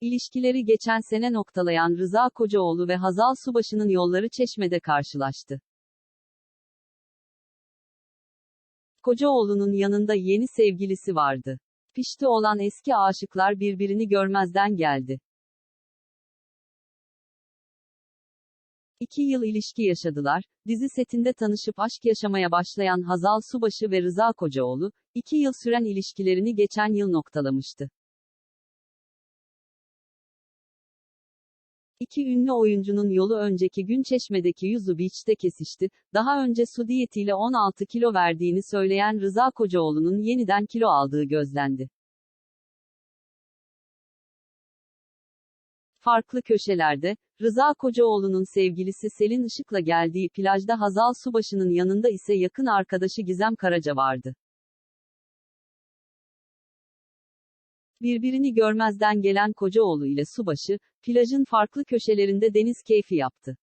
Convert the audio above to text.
İlişkileri geçen sene noktalayan Rıza Kocaoğlu ve Hazal Subaşı'nın yolları Çeşme'de karşılaştı. Kocaoğlu'nun yanında yeni sevgilisi vardı. Pişti olan eski aşıklar birbirini görmezden geldi. İki yıl ilişki yaşadılar, dizi setinde tanışıp aşk yaşamaya başlayan Hazal Subaşı ve Rıza Kocaoğlu, iki yıl süren ilişkilerini geçen yıl noktalamıştı. İki ünlü oyuncunun yolu önceki gün Çeşme'deki Yuzu Beach'te kesişti. Daha önce su diyetiyle 16 kilo verdiğini söyleyen Rıza Kocaoğlu'nun yeniden kilo aldığı gözlendi. Farklı köşelerde, Rıza Kocaoğlu'nun sevgilisi Selin Işık'la geldiği plajda Hazal Subaşı'nın yanında ise yakın arkadaşı Gizem Karaca vardı. Birbirini görmezden gelen Kocaoğlu ile Subaşı, plajın farklı köşelerinde deniz keyfi yaptı.